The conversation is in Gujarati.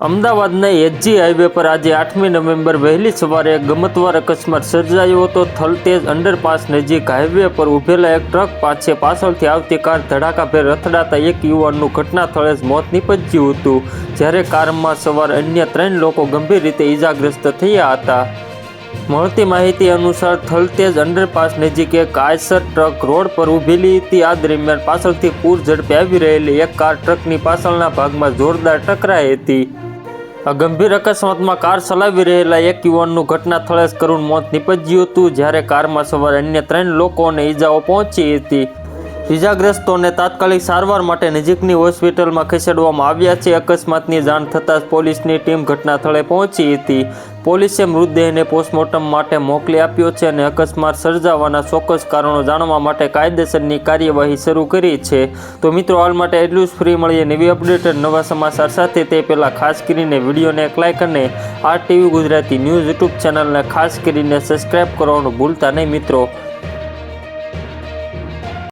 અમદાવાદના એચજી હાઈવે પર આજે આઠમી નવેમ્બર વહેલી સવારે એક ગમતવાર અકસ્માત સર્જાયો હતો. થલતેજ અંડરપાસ નજીક હાઈવે પર ઊભેલા એક ટ્રક પાછે પાછળથી આવતી કાર ધડાકાભેર અથડાતા એક યુવાનનું ઘટના સ્થળે જ મોત નીપજ્યું હતું, જ્યારે કારમાં સવાર અન્ય ત્રણ લોકો ગંભીર રીતે ઈજાગ્રસ્ત થયા હતા. મળતી માહિતી અનુસાર, થલતેજ અંડરપાસ નજીક એક આયસર ટ્રક રોડ પર ઊભેલી હતી. આ દરમિયાન પાછળથી પૂર ઝડપે આવી રહેલી એક કાર ટ્રકની પાછળના ભાગમાં જોરદાર ટકરાઈ હતી. ગંભીર અકસ્માતમાં કાર ચલાવી રહેલા એક યુવાનનું ઘટના સ્થળે જ કરુણ મોત નીપજ્યું હતું, જ્યારે કારમાં સવાર અન્ય ત્રણ લોકોને ઈજાઓ પહોંચી હતી. ઈજાગ્રસ્તોને તાત્કાલિક સારવાર માટે નજીકની હોસ્પિટલમાં ખસેડવામાં આવ્યા છે. અકસ્માતની જાણ થતાં જ પોલીસની ટીમ ઘટના સ્થળે પહોંચી હતી. પોલીસે મૃતદેહને પોસ્ટમોર્ટમ માટે મોકલી આપ્યો છે અને અકસ્માત સર્જાવાના ચોક્કસ કારણો જાણવા માટે કાયદેસરની કાર્યવાહી શરૂ કરી છે. તો મિત્રો, હાલ માટે એટલું જ. ફ્રી મળીએ નવી અપડેટ નવા સમાચાર સાથે. તે પહેલાં ખાસ કરીને વિડીયોને એક લાઇક અને આ ટીવી ગુજરાતી ન્યૂઝ યુટ્યુબ ચેનલને ખાસ કરીને સબસ્ક્રાઇબ કરવાનું ભૂલતા નહીં મિત્રો.